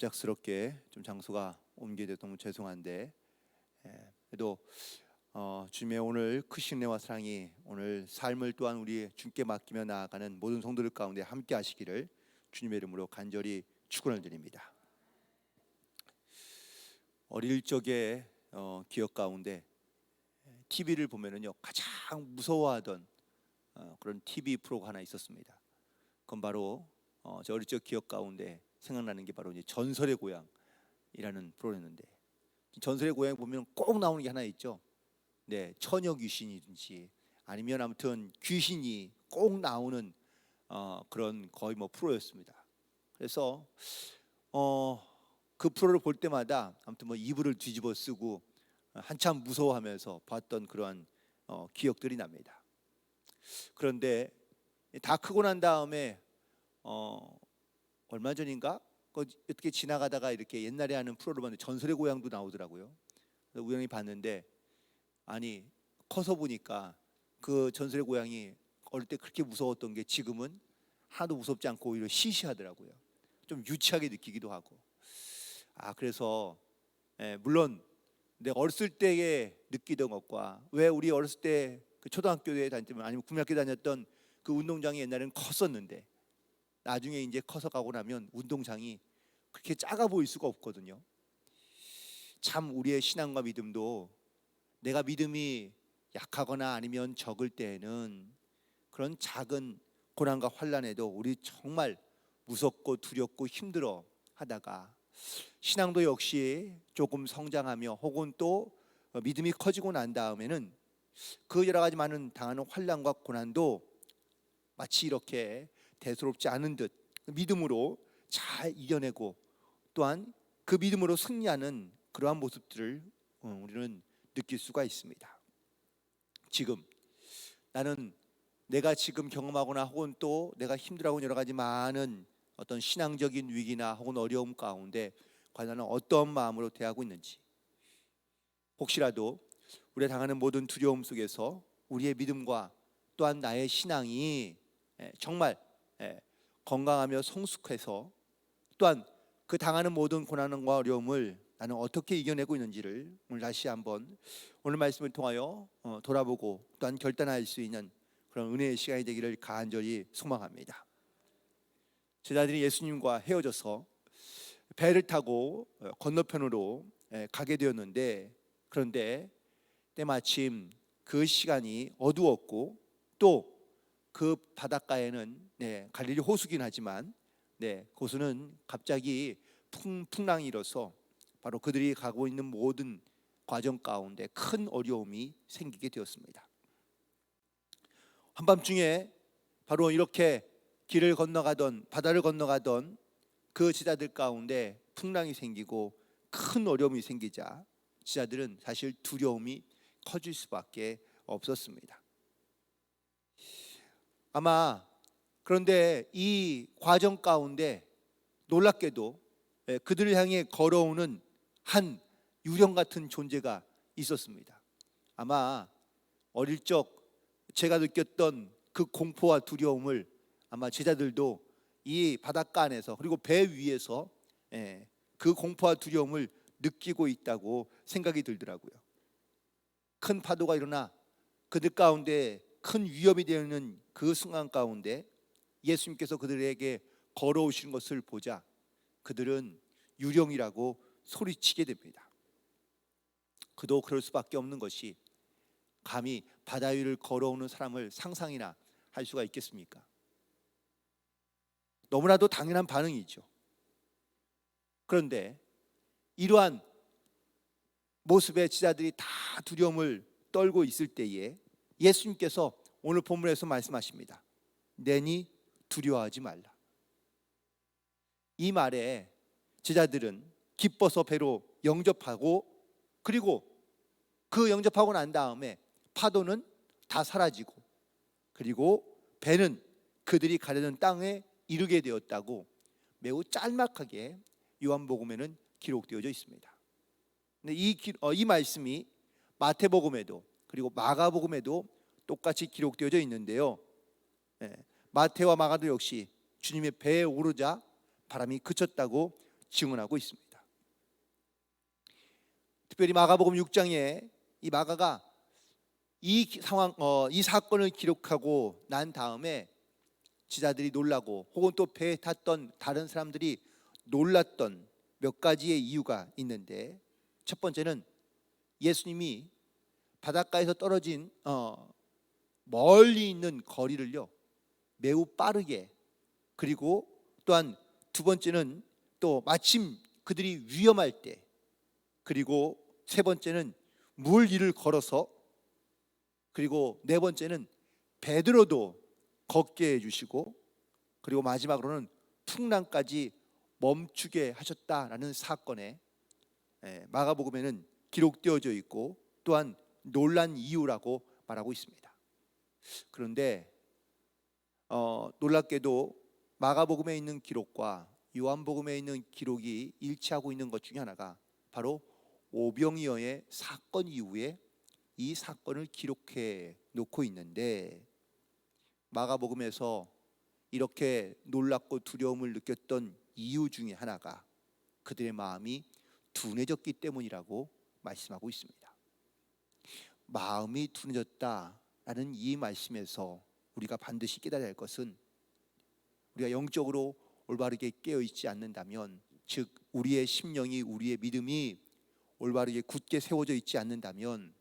갑작스럽게 좀 장소가 옮겨져 너무 죄송한데 예, 그래도 어, 주님의 오늘 크신 은혜와 사랑이 오늘 삶을 또한 우리 주님께 맡기며 나아가는 모든 성도들 가운데 함께 하시기를 주님의 이름으로 간절히 축원을 드립니다. 어릴 적에 어, 기억 가운데 TV를 보면은요 가장 무서워하던 어, 그런 TV 프로가 하나 있었습니다. 그건 바로 어, 제 어릴 적 기억 가운데 생각나는 게 바로 이제 전설의 고향이라는 프로였는데 전설의 고향 보면 꼭 나오는 게 하나 있죠. 네, 처녀 귀신이든지 아니면 아무튼 귀신이 꼭 나오는 어, 그런 거의 뭐 프로였습니다. 그래서 어, 그 프로를 볼 때마다 아무튼 뭐 이불을 뒤집어 쓰고 한참 무서워하면서 봤던 그러한 어, 기억들이 납니다. 그런데 다 크고 난 다음에 어, 얼마 전인가 그 어떻게 지나가다가 이렇게 옛날에 하는 프로를 봤는데 전설의 고향도 나오더라고요. 우연히 봤는데 아니 커서 보니까 그 전설의 고향이 어릴 때 그렇게 무서웠던 게 지금은 하나도 무섭지 않고 오히려 시시하더라고요. 좀 유치하게 느끼기도 하고. 아 그래서 예, 물론 내가 어렸을 때에 느끼던 것과 왜 우리 어렸을 때 그 초등학교에 다녔던 아니면 국민학교 다녔던 그 운동장이 옛날에는 컸었는데 나중에 이제 커서 가고 나면 운동장이 그렇게 작아 보일 수가 없거든요. 참 우리의 신앙과 믿음도 내가 믿음이 약하거나 아니면 적을 때에는 그런 작은 고난과 환란에도 우리 정말 무섭고 두렵고 힘들어 하다가 신앙도 역시 조금 성장하며 혹은 또 믿음이 커지고 난 다음에는 그 여러 가지 많은 당하는 환란과 고난도 마치 이렇게 대수롭지 않은 듯 믿음으로 잘 이겨내고 또한 그 믿음으로 승리하는 그러한 모습들을 어, 우리는 느낄 수가 있습니다. 지금 나는 내가 지금 경험하거나 혹은 또 내가 힘들어하고 여러 가지 많은 어떤 신앙적인 위기나 혹은 어려움 가운데 과연 어떤 마음으로 대하고 있는지 혹시라도 우리가 당하는 모든 두려움 속에서 우리의 믿음과 또한 나의 신앙이 예, 정말 예, 건강하며 성숙해서 또한 그 당하는 모든 고난과 어려움을 나는 어떻게 이겨내고 있는지를 오늘 다시 한번 오늘 말씀을 통하여 어, 돌아보고 또한 결단할 수 있는 그런 은혜의 시간이 되기를 간절히 소망합니다. 제자들이 예수님과 헤어져서 배를 타고 어, 건너편으로 예, 가게 되었는데 그런데 때마침 그 시간이 어두웠고 또 그 바닷가에는 네, 갈릴리 호수긴 하지만 네, 호수는 갑자기 풍, 풍랑이 일어서 바로 그들이 가고 있는 모든 과정 가운데 큰 어려움이 생기게 되었습니다. 한밤중에 바로 이렇게 길을 건너가던 바다를 건너가던 그 지자들 가운데 풍랑이 생기고 큰 어려움이 생기자 지자들은 사실 두려움이 커질 수밖에 없었습니다. 아마 그런데 이 과정 가운데 놀랍게도 예, 그들을 향해 걸어오는 한 유령 같은 존재가 있었습니다. 아마 어릴 적 제가 느꼈던 그 공포와 두려움을 아마 제자들도 이 바닷가 안에서 그리고 배 위에서 예, 그 공포와 두려움을 느끼고 있다고 생각이 들더라고요. 큰 파도가 일어나 그들 가운데 큰 위협이 되는 그 순간 가운데 예수님께서 그들에게 걸어오시는 것을 보자 그들은 유령이라고 소리치게 됩니다. 그도 그럴 수밖에 없는 것이 감히 바다 위를 걸어오는 사람을 상상이나 할 수가 있겠습니까? 너무나도 당연한 반응이죠. 그런데 이러한 모습의 지자들이 다 두려움을 떨고 있을 때에 예수님께서 오늘 본문에서 말씀하십니다. 내니 두려워하지 말라. 이 말에 제자들은 기뻐서 배로 영접하고 그리고 그 영접하고 난 다음에 파도는 다 사라지고 그리고 배는 그들이 가려는 땅에 이르게 되었다고 매우 짤막하게 요한복음에는 기록되어져 있습니다. 근데 이, 어, 이 말씀이 마태복음에도 그리고 마가복음에도 똑같이 기록되어져 있는데요. 네, 마태와 마가도 역시 주님의 배에 오르자 바람이 그쳤다고 증언하고 있습니다. 특별히 마가복음 6장에 이 마가가 이 기- 상황 어, 이 사건을 기록하고 난 다음에 지자들이 놀라고 혹은 또 배에 탔던 다른 사람들이 놀랐던 몇 가지의 이유가 있는데 첫 번째는 예수님이 바닷가에서 떨어진 어, 멀리 있는 거리를요 매우 빠르게 그리고 또한 두 번째는 또 마침 그들이 위험할 때 그리고 세 번째는 물 위를 걸어서 그리고 네 번째는 베드로도 걷게 해주시고 그리고 마지막으로는 풍랑까지 멈추게 하셨다라는 사건에 예, 마가복음에는 기록되어져 있고 또한 놀란 이유라고 말하고 있습니다. 그런데 어, 놀랍게도 마가복음에 있는 기록과 요한복음에 있는 기록이 일치하고 있는 것 중에 하나가 바로 오병이어의 사건 이후에 이 사건을 기록해 놓고 있는데 마가복음에서 이렇게 놀랍고 두려움을 느꼈던 이유 중에 하나가 그들의 마음이 둔해졌기 때문이라고 말씀하고 있습니다. 마음이 둔해졌다라는 이 말씀에서 우리가 반드시 깨달아야 할 것은 우리가 영적으로 올바르게 깨어 있지 않는다면 즉 우리의 심령이 우리의 믿음이 올바르게 굳게 세워져 있지 않는다면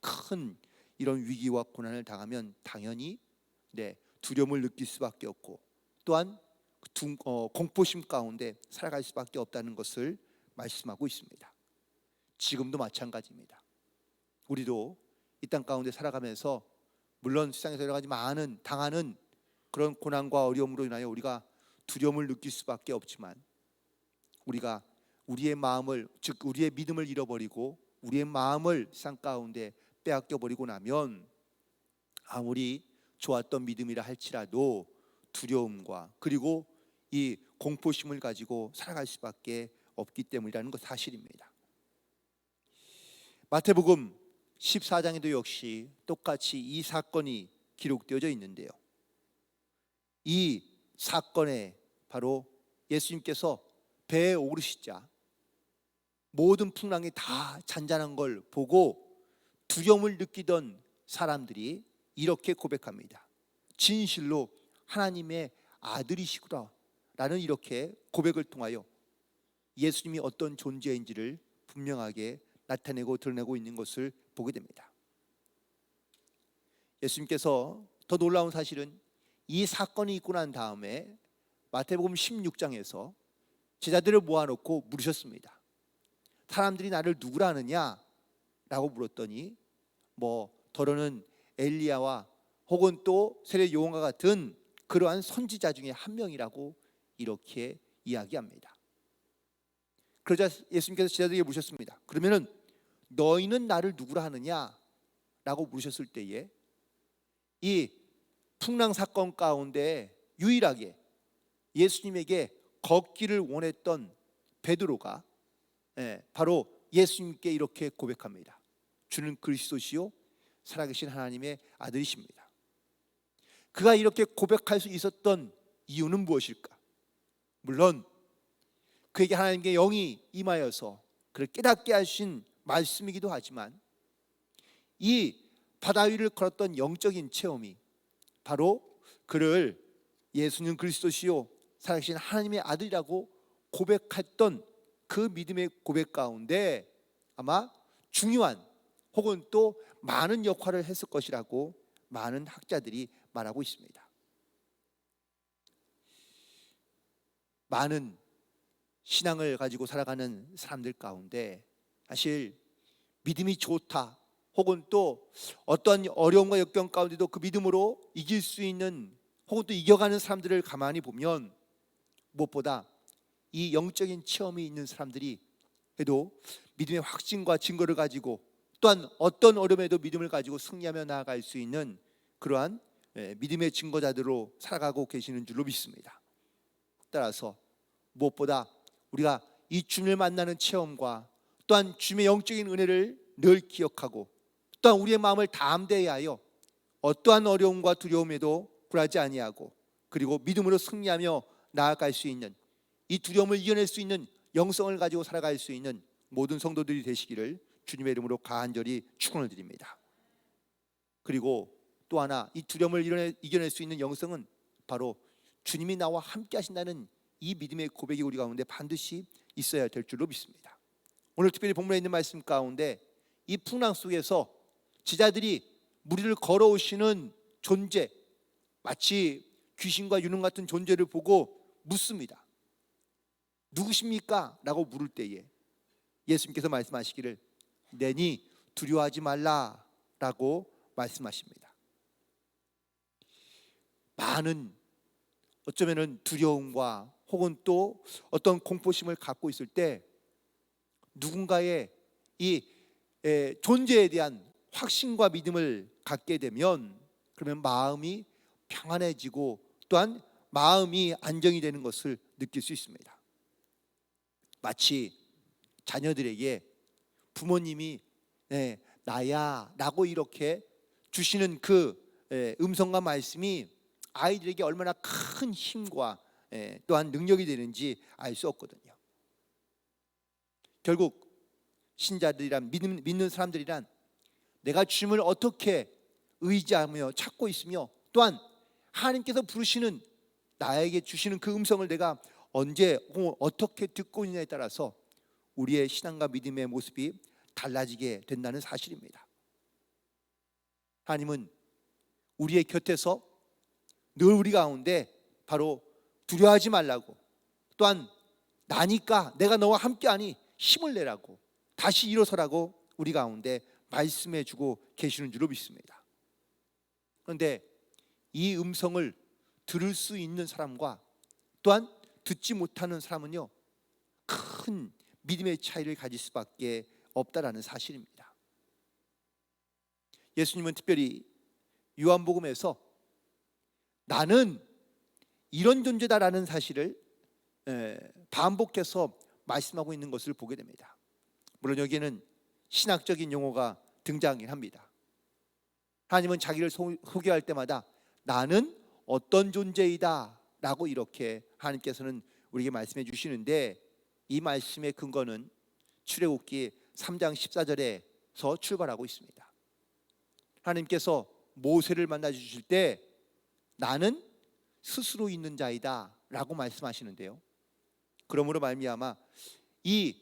큰 이런 위기와 고난을 당하면 당연히 네, 두려움을 느낄 수밖에 없고 또한 둔- 어, 공포심 가운데 살아갈 수밖에 없다는 것을 말씀하고 있습니다. 지금도 마찬가지입니다. 우리도 이 땅 가운데 살아가면서 물론 세상에서 여러 가지 많은 당하는 그런 고난과 어려움으로 인하여 우리가 두려움을 느낄 수밖에 없지만 우리가 우리의 마음을 즉 우리의 믿음을 잃어버리고 우리의 마음을 세상 가운데 빼앗겨 버리고 나면 아무리 좋았던 믿음이라 할지라도 두려움과 그리고 이 공포심을 가지고 살아갈 수밖에 없기 때문이라는 것 사실입니다. 마태복음 14장에도 역시 똑같이 이 사건이 기록되어져 있는데요. 이 사건에 바로 예수님께서 배에 오르시자 모든 풍랑이 다 잔잔한 걸 보고 두려움을 느끼던 사람들이 이렇게 고백합니다. 진실로 하나님의 아들이시구나 라는 이렇게 고백을 통하여 예수님이 어떤 존재인지를 분명하게 나타내고 드러내고 있는 것을 보게 됩니다. 예수님께서 더 놀라운 사실은 이 사건이 있고 난 다음에 마태복음 16장에서 제자들을 모아놓고 물으셨습니다. 사람들이 나를 누구라 하느냐? 라고 물었더니 뭐 더러는 엘리야와 혹은 또 세례 요한과 같은 그러한 선지자 중에 한 명이라고 이렇게 이야기합니다. 그러자 예수님께서 제자들에게 물으셨습니다. 그러면은 너희는 나를 누구라 하느냐? 라고 물으셨을 때에 이 풍랑 사건 가운데 유일하게 예수님에게 걷기를 원했던 베드로가 예, 바로 예수님께 이렇게 고백합니다. 주는 그리스도시요 살아계신 하나님의 아들이십니다. 그가 이렇게 고백할 수 있었던 이유는 무엇일까? 물론 그에게 하나님께 영이 임하여서 그를 깨닫게 하신 말씀이기도 하지만 이 바다 위를 걸었던 영적인 체험이 바로 그를 예수는 그리스도시요 살아계신 하나님의 아들이라고 고백했던 그 믿음의 고백 가운데 아마 중요한 혹은 또 많은 역할을 했을 것이라고 많은 학자들이 말하고 있습니다. 많은 신앙을 가지고 살아가는 사람들 가운데 사실 믿음이 좋다 혹은 또 어떤 어려움과 역경 가운데도 그 믿음으로 이길 수 있는 혹은 또 이겨가는 사람들을 가만히 보면 무엇보다 이 영적인 체험이 있는 사람들이 해도 믿음의 확신과 증거를 가지고 또한 어떤 어려움에도 믿음을 가지고 승리하며 나아갈 수 있는 그러한 예, 믿음의 증거자들로 살아가고 계시는 줄로 믿습니다. 따라서 무엇보다 우리가 이 주님을 만나는 체험과 또한 주님의 영적인 은혜를 늘 기억하고 또한 우리의 마음을 담대히 하여 어떠한 어려움과 두려움에도 굴하지 아니하고 그리고 믿음으로 승리하며 나아갈 수 있는 이 두려움을 이겨낼 수 있는 영성을 가지고 살아갈 수 있는 모든 성도들이 되시기를 주님의 이름으로 간절히 축원을 드립니다. 그리고 또 하나 이 두려움을 이겨낼, 수 있는 영성은 바로 주님이 나와 함께 하신다는 이 믿음의 고백이 우리 가운데 반드시 있어야 될 줄로 믿습니다. 오늘 특별히 본문에 있는 말씀 가운데 이 풍랑 속에서 제자들이 무리를 걸어오시는 존재 마치 귀신과 유능 같은 존재를 보고 묻습니다. 누구십니까? 라고 물을 때에 예수님께서 말씀하시기를 내니 두려워하지 말라라고 말씀하십니다. 많은 어쩌면은 두려움과 혹은 또 어떤 공포심을 갖고 있을 때 누군가의 이 에, 존재에 대한 확신과 믿음을 갖게 되면 그러면 마음이 평안해지고 또한 마음이 안정이 되는 것을 느낄 수 있습니다. 마치 자녀들에게 부모님이 네, 나야라고 이렇게 주시는 그 에, 음성과 말씀이 아이들에게 얼마나 큰 힘과 에, 또한 능력이 되는지 알 수 없거든요. 결국 신자들이란 믿는, 믿는 사람들이란 내가 주님을 어떻게 의지하며 찾고 있으며 또한 하나님께서 부르시는 나에게 주시는 그 음성을 내가 언제 어떻게 듣고 있느냐에 따라서 우리의 신앙과 믿음의 모습이 달라지게 된다는 사실입니다. 하나님은 우리의 곁에서 늘 우리 가운데 바로 두려워하지 말라고 또한 나니까 내가 너와 함께하니 힘을 내라고 다시 일어서라고 우리 가운데 말씀해 주고 계시는 줄로 믿습니다. 그런데 이 음성을 들을 수 있는 사람과 또한 듣지 못하는 사람은요 큰 믿음의 차이를 가질 수밖에 없다라는 사실입니다. 예수님은 특별히 요한복음에서 나는 이런 존재다라는 사실을 반복해서 말씀하고 있는 것을 보게 됩니다. 물론 여기에는 신학적인 용어가 등장하긴 합니다. 하나님은 자기를 소개할 때마다 나는 어떤 존재이다 라고 이렇게 하나님께서는 우리에게 말씀해 주시는데 이 말씀의 근거는 출애굽기 3장 14절에서 출발하고 있습니다. 하나님께서 모세를 만나 주실 때 나는 스스로 있는 자이다라고 말씀하시는데요. 그러므로 말미암아 이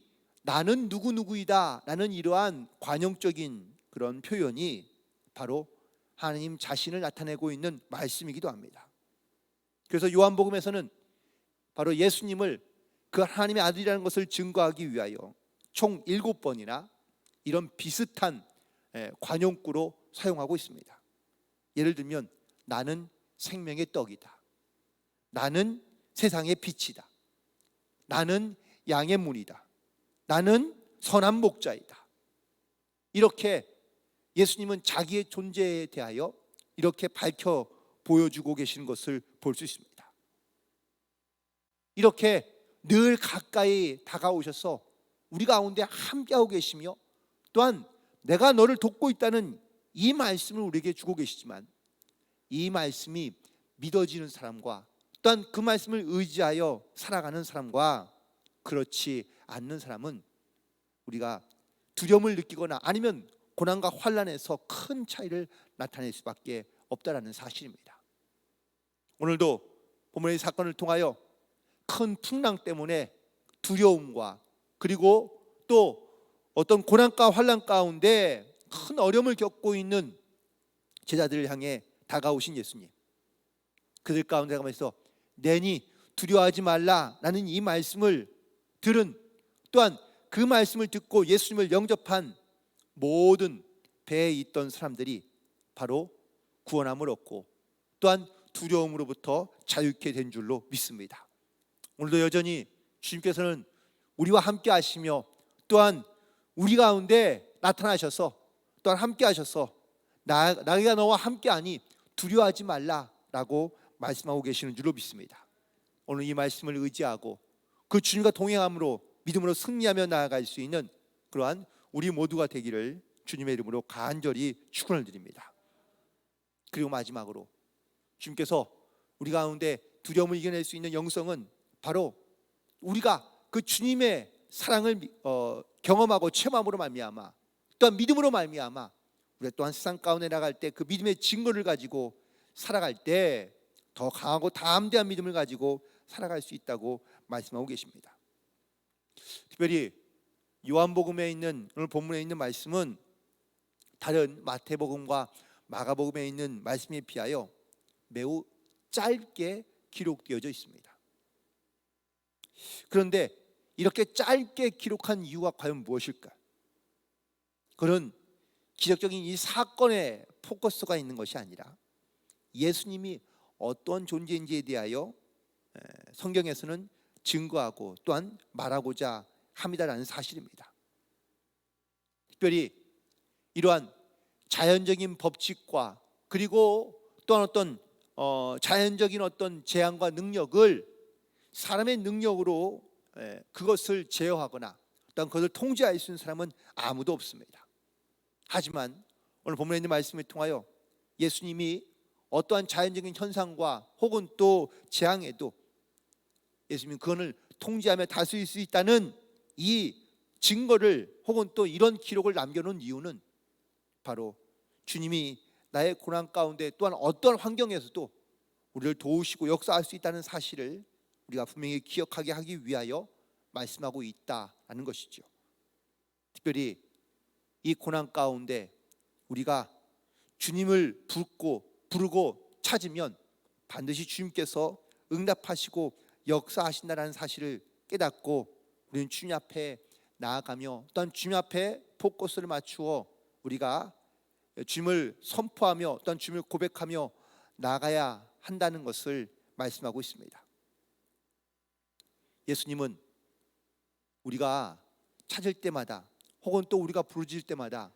나는 누구 누구이다라는 이러한 관용적인 그런 표현이 바로 하나님 자신을 나타내고 있는 말씀이기도 합니다. 그래서 요한복음에서는 바로 예수님을 그 하나님의 아들이라는 것을 증거하기 위하여 총 일곱 번이나 이런 비슷한 관용구로 사용하고 있습니다. 예를 들면 나는 생명의 떡이다. 나는 세상의 빛이다. 나는 양의 문이다. 나는 선한 목자이다. 이렇게 예수님은 자기의 존재에 대하여 이렇게 밝혀 보여주고 계시는 것을 볼 수 있습니다. 이렇게 늘 가까이 다가오셔서 우리 가운데 함께하고 계시며 또한 내가 너를 돕고 있다는 이 말씀을 우리에게 주고 계시지만 이 말씀이 믿어지는 사람과 또한 그 말씀을 의지하여 살아가는 사람과 그렇지 않는 사람은 우리가 두려움을 느끼거나 아니면 고난과 환란에서 큰 차이를 나타낼 수밖에 없다라는 사실입니다. 오늘도 본문의 사건을 통하여 큰 풍랑 때문에 두려움과 그리고 또 어떤 고난과 환란 가운데 큰 어려움을 겪고 있는 제자들을 향해 다가오신 예수님. 그들 가운데 가면서 내니 두려워하지 말라라는 이 말씀을 들은 또한 그 말씀을 듣고 예수님을 영접한 모든 배에 있던 사람들이 바로 구원함을 얻고 또한 두려움으로부터 자유케 된 줄로 믿습니다. 오늘도 여전히 주님께서는 우리와 함께 하시며 또한 우리 가운데 나타나셔서 또한 함께 하셔서 나, 나가 너와 함께 하니 두려워하지 말라라고 말씀하고 계시는 줄로 믿습니다. 오늘 이 말씀을 의지하고 그 주님과 동행함으로 믿음으로 승리하며 나아갈 수 있는 그러한 우리 모두가 되기를 주님의 이름으로 간절히 축원을 드립니다. 그리고 마지막으로 주님께서 우리 가운데 두려움을 이겨낼 수 있는 영성은 바로 우리가 그 주님의 사랑을 미- 어, 경험하고 체험함으로 말미암아 또한 믿음으로 말미암아 우리가 또한 세상 가운데 나갈 때 그 믿음의 증거를 가지고 살아갈 때 더 강하고 담대한 믿음을 가지고 살아갈 수 있다고 말씀하고 계십니다. 특별히 요한복음에 있는 오늘 본문에 있는 말씀은 다른 마태복음과 마가복음에 있는 말씀에 비하여 매우 짧게 기록되어져 있습니다. 그런데 이렇게 짧게 기록한 이유가 과연 무엇일까? 그런 기적적인 이 사건에 포커스가 있는 것이 아니라 예수님이 어떤 존재인지에 대하여 에, 성경에서는 증거하고 또한 말하고자 합니다라는 사실입니다. 특별히 이러한 자연적인 법칙과 그리고 또한 어떤 어, 자연적인 어떤 재앙과 능력을 사람의 능력으로 에, 그것을 제어하거나 또한 그것을 통제할 수 있는 사람은 아무도 없습니다. 하지만 오늘 본문에 말씀을 통하여 예수님이 어떠한 자연적인 현상과 혹은 또 재앙에도 예수님은 그것을 통제하며 다스릴 수 있다는 이 증거를 혹은 또 이런 기록을 남겨놓은 이유는 바로 주님이 나의 고난 가운데 또한 어떤 환경에서도 우리를 도우시고 역사할 수 있다는 사실을 우리가 분명히 기억하게 하기 위하여 말씀하고 있다라는 것이죠. 특별히 이 고난 가운데 우리가 주님을 부르고 부르고 찾으면 반드시 주님께서 응답하시고 역사하신다는 사실을 깨닫고 우리는 주님 앞에 나아가며 또한 주님 앞에 포커스를 맞추어 우리가 주님을 선포하며 또한 주님을 고백하며 나가야 한다는 것을 말씀하고 있습니다. 예수님은 우리가 찾을 때마다 혹은 또 우리가 부르짖을 때마다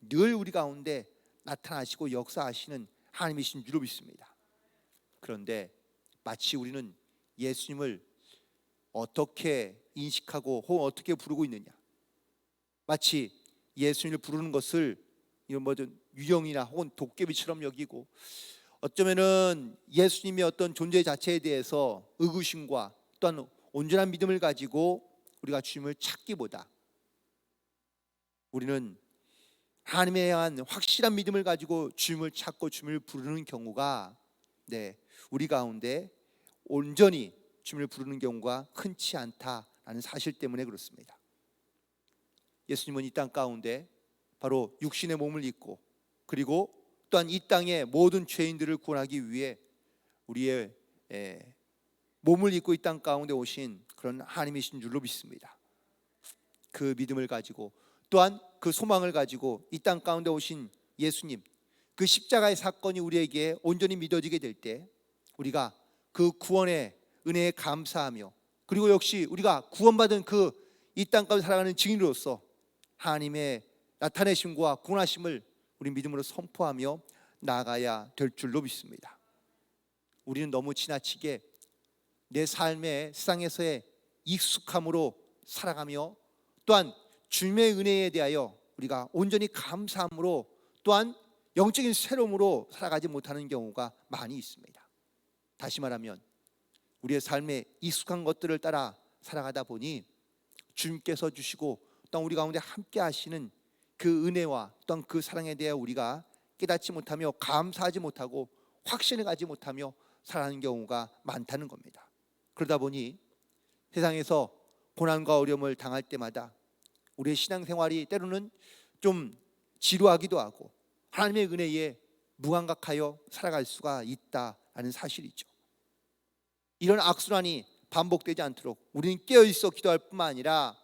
늘 우리 가운데 나타나시고 역사하시는 하나님이신 줄로 믿습니다. 그런데 마치 우리는 예수님을 어떻게 인식하고 혹은 어떻게 부르고 있느냐? 마치 예수님을 부르는 것을 이런 뭐든 유령이나 혹은 도깨비처럼 여기고 어쩌면은 예수님의 어떤 존재 자체에 대해서 의구심과 또한 온전한 믿음을 가지고 우리가 주님을 찾기보다 우리는 하나님에 대한 확실한 믿음을 가지고 주님을 찾고 주님을 부르는 경우가 네 우리 가운데 온전히 주님을 부르는 경우가 흔치 않다라는 사실 때문에 그렇습니다. 예수님은 이 땅 가운데 바로 육신의 몸을 입고 그리고 또한 이 땅의 모든 죄인들을 구원하기 위해 우리의 에, 몸을 입고 이 땅 가운데 오신 그런 하나님이신 줄로 믿습니다. 그 믿음을 가지고 또한 그 소망을 가지고 이 땅 가운데 오신 예수님 그 십자가의 사건이 우리에게 온전히 믿어지게 될 때 우리가 그 구원의 은혜에 감사하며 그리고 역시 우리가 구원받은 그 이 땅 가운데 살아가는 증인으로서 하나님의 나타내심과 구원하심을 우리 믿음으로 선포하며 나아가야 될 줄로 믿습니다. 우리는 너무 지나치게 내 삶의 세상에서의 익숙함으로 살아가며 또한 주님의 은혜에 대하여 우리가 온전히 감사함으로 또한 영적인 새로움으로 살아가지 못하는 경우가 많이 있습니다. 다시 말하면 우리의 삶에 익숙한 것들을 따라 살아가다 보니 주님께서 주시고 또한 우리 가운데 함께 하시는 그 은혜와 또한 그 사랑에 대해 우리가 깨닫지 못하며 감사하지 못하고 확신을 가지 못하며 살아가는 경우가 많다는 겁니다. 그러다 보니 세상에서 고난과 어려움을 당할 때마다 우리의 신앙생활이 때로는 좀 지루하기도 하고 하나님의 은혜에 무감각하여 살아갈 수가 있다라는 사실이죠. 이런 악순환이 반복되지 않도록 우리는 깨어 있어 기도할 뿐만 아니라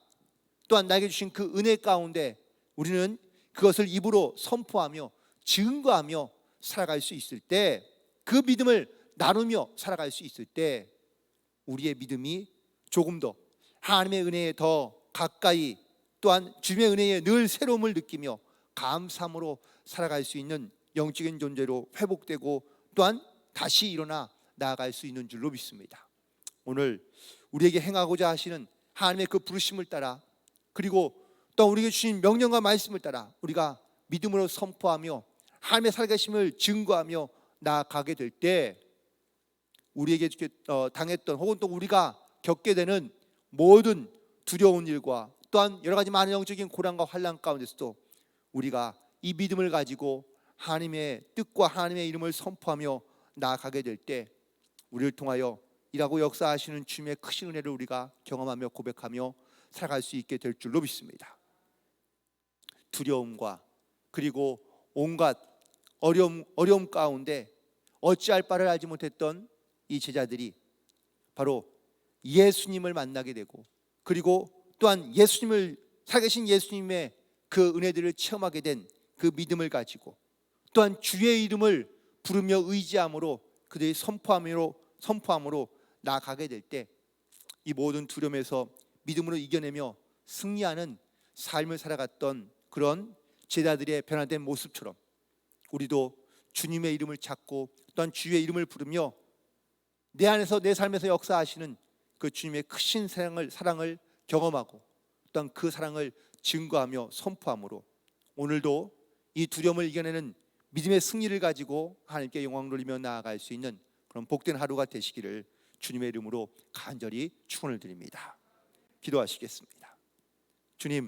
또한 나에게 주신 그 은혜 가운데 우리는 그것을 입으로 선포하며 증거하며 살아갈 수 있을 때 그 믿음을 나누며 살아갈 수 있을 때 우리의 믿음이 조금 더 하나님의 은혜에 더 가까이 또한 주님의 은혜에 늘 새로움을 느끼며 감사함으로 살아갈 수 있는 영적인 존재로 회복되고 또한 다시 일어나 나아갈 수 있는 줄로 믿습니다. 오늘 우리에게 행하고자 하시는 하나님의 그 부르심을 따라 그리고 또 우리에게 주신 명령과 말씀을 따라 우리가 믿음으로 선포하며 하나님의 살아계심을 증거하며 나아가게 될 때 우리에게 어, 당했던 혹은 또 우리가 겪게 되는 모든 두려운 일과 또한 여러 가지 많은 영적인 고난과 환란 가운데서도 우리가 이 믿음을 가지고 하나님의 뜻과 하나님의 이름을 선포하며 나아가게 될 때 우리를 통하여 일하고 역사하시는 주님의 크신 은혜를 우리가 경험하며 고백하며 살아갈 수 있게 될 줄로 믿습니다. 두려움과 그리고 온갖 어려움 어려움 가운데 어찌할 바를 알지 못했던 이 제자들이 바로 예수님을 만나게 되고 그리고 또한 예수님을 살아계신 예수님의 그 은혜들을 체험하게 된 그 믿음을 가지고 또한 주의 이름을 부르며 의지함으로 그들이 선포함으로 선포함으로 나아가게 될 때 이 모든 두려움에서 믿음으로 이겨내며 승리하는 삶을 살아갔던 그런 제자들의 변화된 모습처럼 우리도 주님의 이름을 찾고 또한 주의 이름을 부르며 내 안에서 내 삶에서 역사하시는 그 주님의 크신 사랑을 사랑을 경험하고 또한 그 사랑을 증거하며 선포함으로 오늘도 이 두려움을 이겨내는 믿음의 승리를 가지고 하나님께 영광 돌리며 나아갈 수 있는 그런 복된 하루가 되시기를 주님의 이름으로 간절히 축원을 드립니다. 기도하시겠습니다. 주님